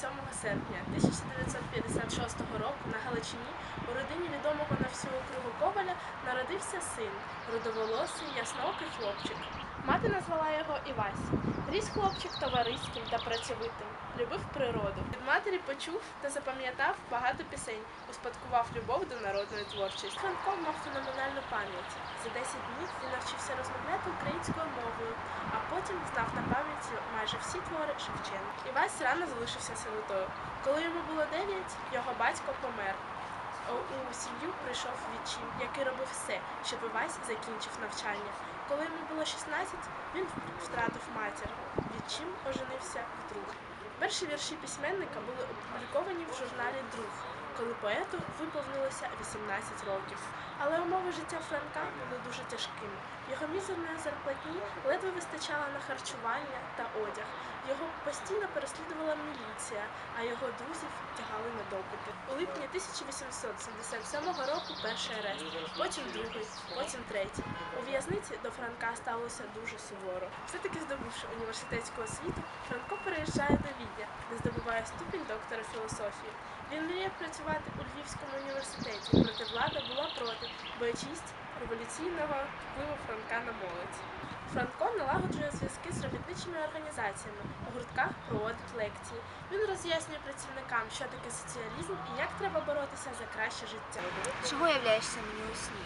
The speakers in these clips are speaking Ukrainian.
27 серпня 1956 року на Галичині у родині відомого на всю округу Коваля народився син, рудоволосий, ясноокий хлопчик. Мати назвала його Івась. Ріс хлопчик товариським та працьовитим, любив природу. Від матері почув та запам'ятав багато пісень, успадкував любов до народної творчості. Франко мав феноменальну пам'ять. За 10 днів він навчився розмовляти українською мовою, а потім знав на пам'ять майже всі твори Шевченка. Івась рано залишився сиротою. Коли йому було 9, його батько помер. У сім'ю прийшов відчим, який робив все, щоб Івась закінчив навчання. Коли йому було 16, він втратив матір. Відчим оженився вдруге. Перші вірші письменника були опубліковані в журналі Друг, коли поету виповнилося 18 років. Але умови життя Франка були дуже тяжкими. Його мізерної зарплатні ледве вистачало на харчування та одяг. Його постійно переслідувала міліція, а його друзів тягали на допити. У липні 1877 року перший арест, потім другий, потім третій. У в'язниці до Франка сталося дуже суворо. Все-таки здобувши університетську освіту, Франко переїжджає до Відня, де здобуває ступінь доктора філософії. Він мріє працювати у Львівському університеті, проте влада була проти, боячись революційного впливу Франка на молодь. Франко налагоджує зв'язки з робітничими організаціями, у гуртках проводить лекції. Він роз'яснює працівникам, що таке соціалізм і як треба боротися за краще життя. Чого являєшся мені у сні?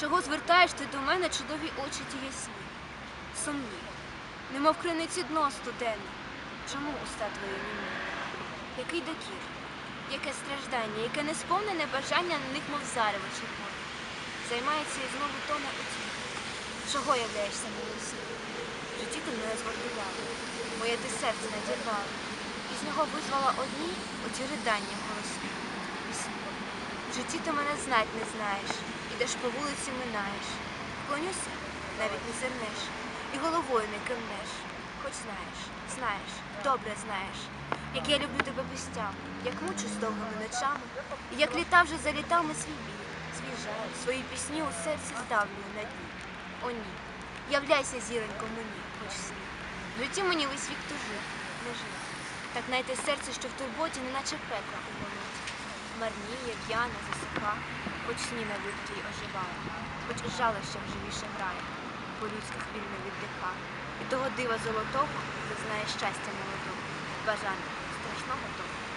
Чого звертаєш ти до мене чудові очі ті ясні? Сумні, немов криниці дно студенне. Чому уста твої німі? Який докір, яке страждання, яке несповнене бажання на них, мов зарево червоне. Займається і знову тоне у. Чого являєшся у? В житті ти мене згордувала, моє ти серце надірвала, і з нього визвала одні оті ридання голосні. Житті ти мене знать не знаєш, ідеш по вулиці минаєш. Вклонюся, навіть не зернеш, і головою не кивнеш. Хоч знаєш, знаєш, добре знаєш, як я люблю тебе без тями, як мучусь довгими ночами, і як літа вже за літами свій біль, свій жаль, свої пісні у серці здавлюю на дні. О ні, являйся зіронько мені, хоч сні. В мені весь вік тужив, не жив. Так найте серце, що в турботі, неначе пекла у болоті. Марніє, п'яна, засиха, хоч сні на людській оживає, хоч жалоща живіше грає, по людських вільно віддихає. І того дива золотого зазнає щастя молодого, бажання страшного того.